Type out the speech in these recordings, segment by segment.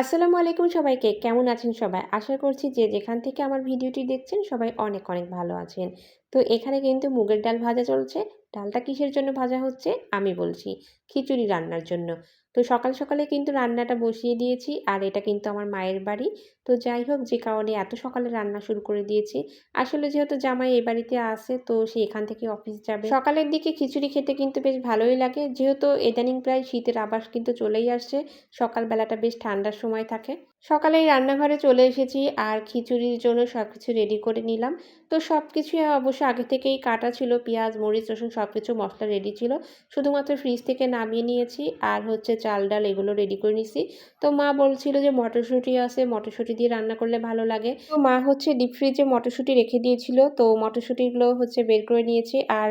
আসসালামু আলাইকুম সবাইকে। কেমন আছেন সবাই? আশা করছি যে যেখান থেকে আমার ভিডিওটি দেখছেন সবাই অনেক অনেক ভালো আছেন। তো এখানে কিন্তু মুগের ডাল ভাজা চলছে। ডালটা কিসের জন্য ভাজা হচ্ছে? আমি বলছি, খিচুড়ি রান্নার জন্য। তো সকাল সকালে কিন্তু রান্নাটা বসিয়ে দিয়েছি, আর এটা কিন্তু আমার মায়ের বাড়ি। তো যাই হোক, যে কারণে এত সকালে রান্না শুরু করে দিয়েছি। আসলে যেহেতু জামাই এই বাড়িতে আসে তো সে এখান থেকে অফিস যাবে। সকালের দিকে খিচুড়ি খেতে কিন্তু বেশ ভালোই লাগে। যেহেতু ইদানিং প্রায় শীতের আবাস কিন্তু চলেই আসছে, সকালবেলাটা বেশ ঠান্ডার সময় থাকে। সকালেই রান্নাঘরে চলে এসেছি, আর খিচুড়ির জন্য সব কিছু রেডি করে নিলাম। তো সব কিছুই অবশ্য আগে থেকেই কাটা ছিল, পেঁয়াজ, মরিচ, রসুন সব কিছু মশলা রেডি ছিল। শুধুমাত্র ফ্রিজ থেকে নামিয়ে নিয়েছি আর হচ্ছে চাল ডাল এগুলো রেডি করে নিছি। তো মা বলছিল যে মটরশুঁটি আছে, মটরশুঁটি দিয়ে রান্না করলে ভালো লাগে। তো মা হচ্ছে ডিপ ফ্রিজে মটরশুঁটি রেখে দিয়েছিল। তো মটরশুঁটিগুলো হচ্ছে বের করে নিয়েছি আর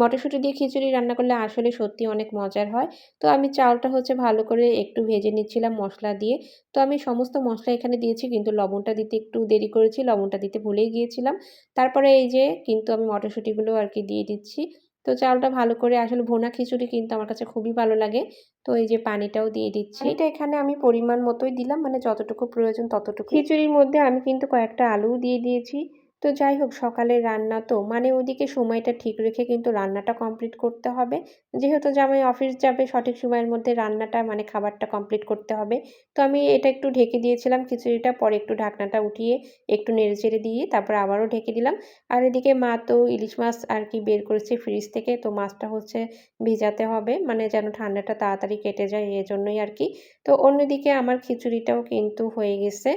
মটরশুঁটি দিয়ে খিচুড়ি রান্না করলে আসলে সত্যি অনেক মজার হয়। তো আমি চালটা হচ্ছে ভালো করে একটু ভেজে নিচ্ছিলাম মশলা দিয়ে। তো আমি সমস্ত মশলা এখানে দিয়েছি, কিন্তু লবণটা দিতে একটু দেরি করেছি, লবণটা দিতে ভুলেই গিয়েছিলাম। তারপরে এই যে কিন্তু আমি মটরশুঁটিগুলো আর কি দিয়ে দিচ্ছি। তো চালটা ভালো করে আসলে ভোনা খিচুড়ি কিন্তু আমার কাছে খুবই ভালো লাগে। তো এই যে পানিটাও দিয়ে দিচ্ছি। এটা এখানে আমি পরিমাণ মতোই দিলাম মানে যতটুকু প্রয়োজন ততটুকু খিচুড়ির মধ্যে আমি কিন্তু কয়েকটা আলুও দিয়ে দিয়েছি। তো যাই হোক, সকালের রান্না তো মানে ওদিকে সময়টা ঠিক রেখে কিন্তু রান্নাটা কমপ্লিট করতে হবে। যেহেতু জামাই অফিস যাবে, সঠিক সময়ের মধ্যে রান্নাটা মানে খাবারটা কমপ্লিট করতে হবে। তো আমি এটা একটু ঢেকে দিয়েছিলাম, খিচুড়িটা, পরে একটু ঢাকনাটা উঠিয়ে একটু নেড়ে চেড়ে দিয়ে তারপর আবারও ঢেকে দিলাম। আর এদিকে মা তো ইলিশ মাছ আর কি বের করেছে ফ্রিজ থেকে, তো মাছটা হচ্ছে ভিজাতে হবে মানে যেন ঠান্ডাটা তাড়াতাড়ি কেটে যায়, এজন্যই আর কি। তো অন্যদিকে আমার খিচুড়িটাও কিন্তু হয়ে গেছে।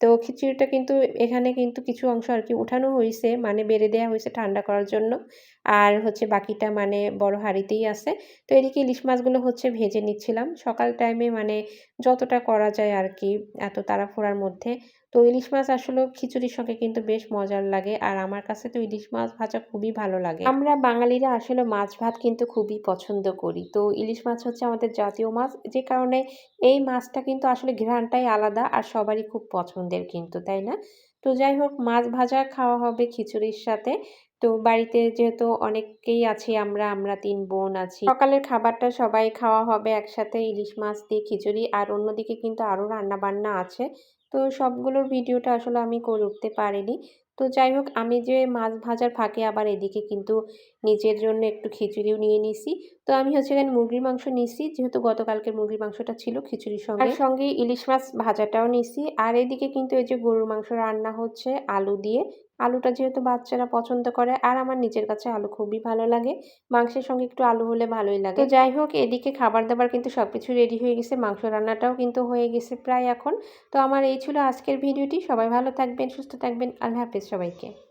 তো খিচুড়িটা কিন্তু এখানে কিন্তু কিছু অংশ আর কি উঠানো হয়েছে মানে বেড়ে দেওয়া হয়েছে ঠান্ডা করার জন্য। আর হচ্ছে বাকিটা মানে বড় হাঁড়িতেই আছে। তো এদিকে ইলিশ মাছগুলো হচ্ছে ভেজে নিচ্ছিলাম। সকাল টাইমে মানে যতটা করা যায় আর কি এত তাড়াফোড়ার মধ্যে। তো ইলিশ মাছ আসলে খিচুড়ির সঙ্গে কিন্তু বেশ মজার লাগে। আর আমার কাছে তো ইলিশ মাছ ভাজা খুবই ভালো লাগে। আমরা বাঙালিরা আসলে মাছ ভাত কিন্তু খুবই পছন্দ করি। তো ইলিশ মাছ হচ্ছে আমাদের জাতীয় মাছ। যে কারণে এই মাছটা কিন্তু আসলে ঘ্রাণটাই আলাদা আর সবারই খুব পছন্দের কিন্তু, তাই না? তো যাই হোক, মাছ ভাজা খাওয়া হবে খিচুড়ির সাথে। তো বাড়িতে যেহেতু অনেকেই আছি আমরা আমরা তিন বোন আছি। সকালের খাবারটা সবাই খাওয়া হবে একসাথে ইলিশ মাছ দিয়ে খিচুড়ি। আর অন্যদিকে কিন্তু আরও রান্না বান্না আছে। তো সবগুলোর ভিডিওটা আসলে আমি করে উঠতে পারিনি। তো যাই হোক, আমি যে মাছ ভাজার ফাঁকে আবার এদিকে কিন্তু নিজের জন্য একটু খিচুড়িও নিয়ে নিছি। তো আমি হচ্ছে এখানে মুরগির মাংস নিছি, যেহেতু গতকালকে মুরগির মাংসটা ছিল খিচুড়ির সঙ্গে। আর সঙ্গে ইলিশ মাছ ভাজাটাও নিছি। আর এদিকে কিন্তু এই যে গরুর মাংস রান্না হচ্ছে আলু দিয়ে। আলুটা যেহেতু বাচ্চারা পছন্দ করে, আর আমার নিজের কাছে আলু খুবই ভালো লাগে। মাংসের সঙ্গে একটু আলু হলে ভালোই লাগে। তো যাই হোক, এদিকে খাবার দাবার কিন্তু সব কিছু রেডি হয়ে গেছে, মাংস রান্নাটাও কিন্তু হয়ে গেছে প্রায় এখন। তো আমার এই ছিল আজকের ভিডিওটি। সবাই ভালো থাকবেন, সুস্থ থাকবেন। আল্লাহ হাফেজ সবাইকে।